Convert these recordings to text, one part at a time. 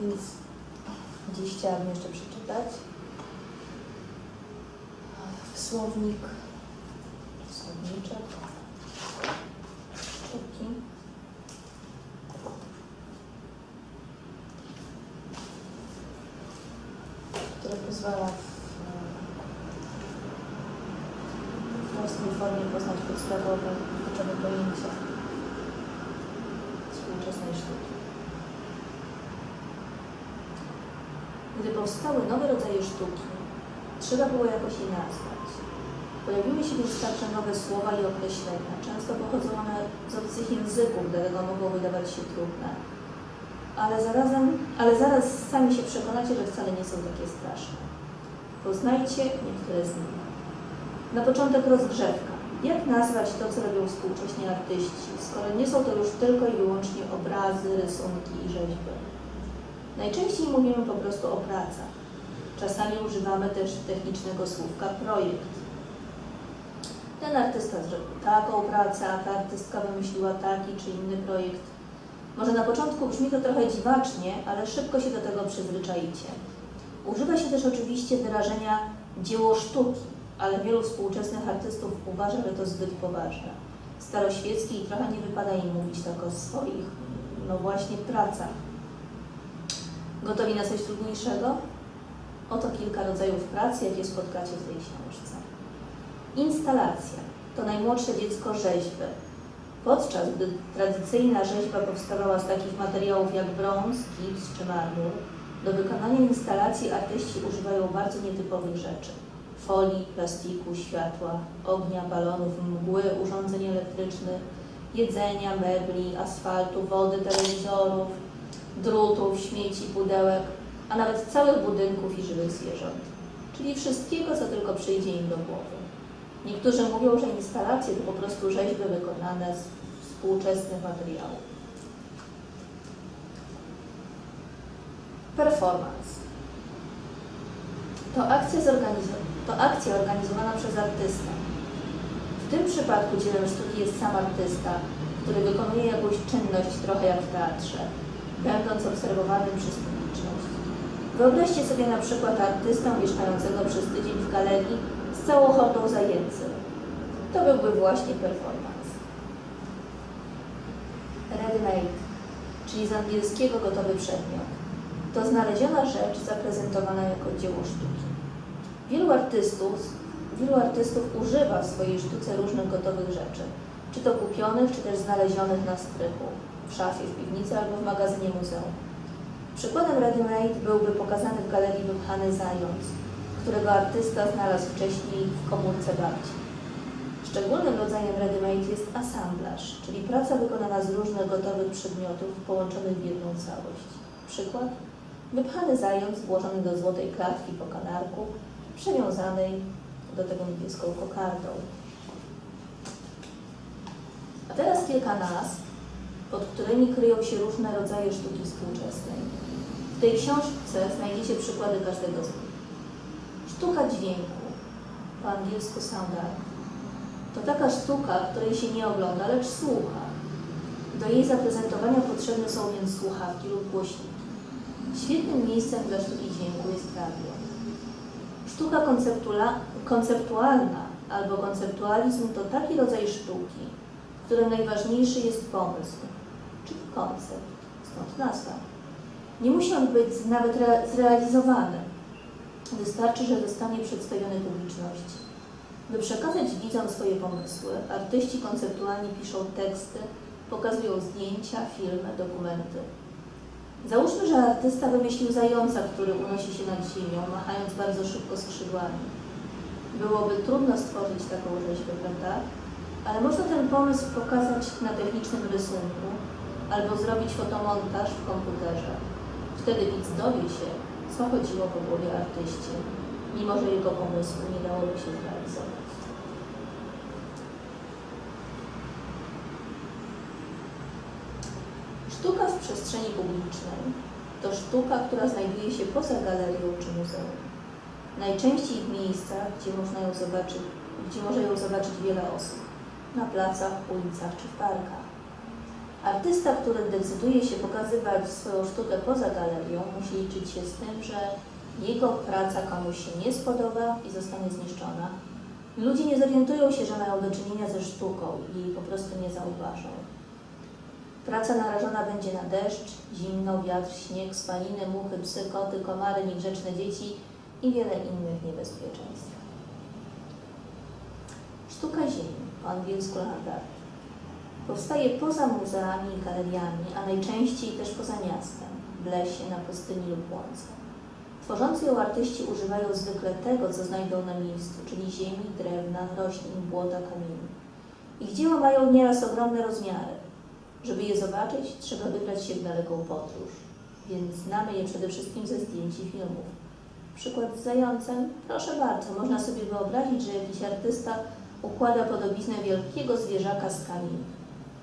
Więc dziś chciałabym jeszcze przeczytać. Słownik, słowniczek, sztuki. które pozwala w, prostej formie poznać podstawowe kluczowe pojęcia. Współczesnej sztuki. Gdy powstały nowe rodzaje sztuki, trzeba było jakoś je nazwać. Pojawiły się więc także nowe słowa i określenia. Często pochodzą one z obcych języków, dlatego mogą wydawać się trudne. Ale, zarazem, ale zaraz sami się przekonacie, że wcale nie są takie straszne. Poznajcie niektóre z nich. Na początek rozgrzewka. Jak nazwać to, co robią współcześni artyści, skoro nie są to już tylko i wyłącznie obrazy, rysunki i rzeźby? Najczęściej mówimy po prostu o pracach. Czasami używamy też technicznego słówka projekt. Ten artysta zrobił taką pracę, a ta artystka wymyśliła taki czy inny projekt. Może na początku brzmi to trochę dziwacznie, ale szybko się do tego przyzwyczaicie. Używa się też oczywiście wyrażenia dzieło sztuki, ale wielu współczesnych artystów uważa, że to zbyt poważne. Staroświecki i trochę nie wypada im mówić tak o swoich, no właśnie, pracach. Gotowi na coś trudniejszego? Oto kilka rodzajów pracy, jakie spotkacie w tej książce. Instalacja to najmłodsze dziecko rzeźby. Podczas gdy tradycyjna rzeźba powstawała z takich materiałów jak brąz, gips czy marmur, do wykonania instalacji artyści używają bardzo nietypowych rzeczy. Folii, plastiku, światła, ognia, balonów, mgły, urządzeń elektrycznych, jedzenia, mebli, asfaltu, wody, telewizorów, drutów, śmieci, pudełek, a nawet całych budynków i żywych zwierząt. Czyli wszystkiego, co tylko przyjdzie im do głowy. Niektórzy mówią, że instalacje to po prostu rzeźby wykonane z współczesnych materiałów. Performance. To akcja, to akcja organizowana przez artystę. W tym przypadku dziełem sztuki jest sam artysta, który wykonuje jakąś czynność trochę jak w teatrze, będąc obserwowanym przez publiczność. Wyobraźcie sobie na przykład artystę mieszkającego przez tydzień w galerii z całą hordą zajęcy. To byłby właśnie performance. Ready-made, czyli z angielskiego gotowy przedmiot. To znaleziona rzecz zaprezentowana jako dzieło sztuki. Wielu artystów, wielu artystów używa w swojej sztuce różnych gotowych rzeczy, czy to kupionych, czy też znalezionych na strychu, w szafie, w piwnicy albo w magazynie muzeum. Przykładem ready-made byłby pokazany w galerii wypchany zając, którego artysta znalazł wcześniej w komórce babci. Szczególnym rodzajem ready-made jest assemblage, czyli praca wykonana z różnych gotowych przedmiotów połączonych w jedną całość. Przykład? Wypchany zając włożony do złotej klatki po kanarku, przewiązanej do tego niebieską kokardą. A teraz kilka nazw, pod którymi kryją się różne rodzaje sztuki współczesnej. W tej książce znajdziecie przykłady każdego z nich. Sztuka dźwięku, po angielsku sound art, to taka sztuka, której się nie ogląda, lecz słucha. Do jej zaprezentowania potrzebne są więc słuchawki lub głośniki. Świetnym miejscem dla sztuki dźwięku jest radio. Sztuka konceptualna albo konceptualizm to taki rodzaj sztuki, w którym najważniejszy jest pomysł, czyli koncept, stąd nazwa. Nie musi on być nawet rea- zrealizowany. Wystarczy, że zostanie przedstawiony publiczności. By przekazać widzom swoje pomysły, artyści konceptualni piszą teksty, pokazują zdjęcia, filmy, dokumenty. Załóżmy, że artysta wymyślił zająca, który unosi się nad ziemią, machając bardzo szybko skrzydłami. Byłoby trudno stworzyć taką rzeźbę, prawda? Ale można ten pomysł pokazać na technicznym rysunku albo zrobić fotomontaż w komputerze. Wtedy widz dowie się, co chodziło po głowie artyście, mimo że jego pomysłu nie dałoby się zrealizować. Sztuka w przestrzeni publicznej to sztuka, która znajduje się poza galerią czy muzeum. Najczęściej w miejscach, gdzie można ją zobaczyć, gdzie może ją zobaczyć wiele osób. Na placach, ulicach czy w parkach. Artysta, który decyduje się pokazywać swoją sztukę poza galerią, musi liczyć się z tym, że jego praca komuś się nie spodoba i zostanie zniszczona. Ludzie nie zorientują się, że mają do czynienia ze sztuką i jej po prostu nie zauważą. Praca narażona będzie na deszcz, zimno, wiatr, śnieg, spaliny, muchy, psy, koty, komary, niegrzeczne dzieci i wiele innych niebezpieczeństw. Sztuka ziemi, po angielsku land art, powstaje poza muzeami i galeriami, a najczęściej też poza miastem, w lesie, na pustyni lub łące. Tworzący ją artyści używają zwykle tego, co znajdą na miejscu, czyli ziemi, drewna, roślin, błota, kamieni. Ich dzieła mają nieraz ogromne rozmiary. Żeby je zobaczyć, trzeba wybrać się w daleką podróż, więc znamy je przede wszystkim ze zdjęć i filmów. Przykład z zającem? Proszę bardzo, można sobie wyobrazić, że jakiś artysta układa podobiznę wielkiego zwierzaka z kamieni.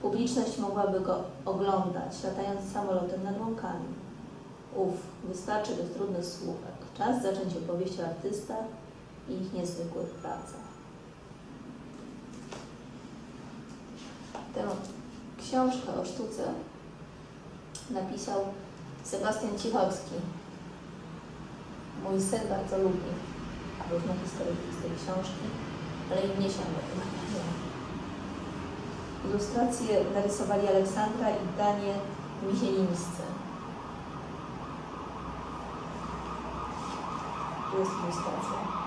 Publiczność mogłaby go oglądać, latając samolotem nad łąkami. Uf, wystarczy tych trudnych słówek. Czas zacząć opowieść o artystach i ich niezwykłych pracach. Tę książkę o sztuce napisał Sebastian Cichowski. Mój syn bardzo lubi różne historyki z tej książki, ale i mnie się one podobają. Ilustracje narysowali Aleksandra i Danie Mizielińscy. Tu jest ilustracja.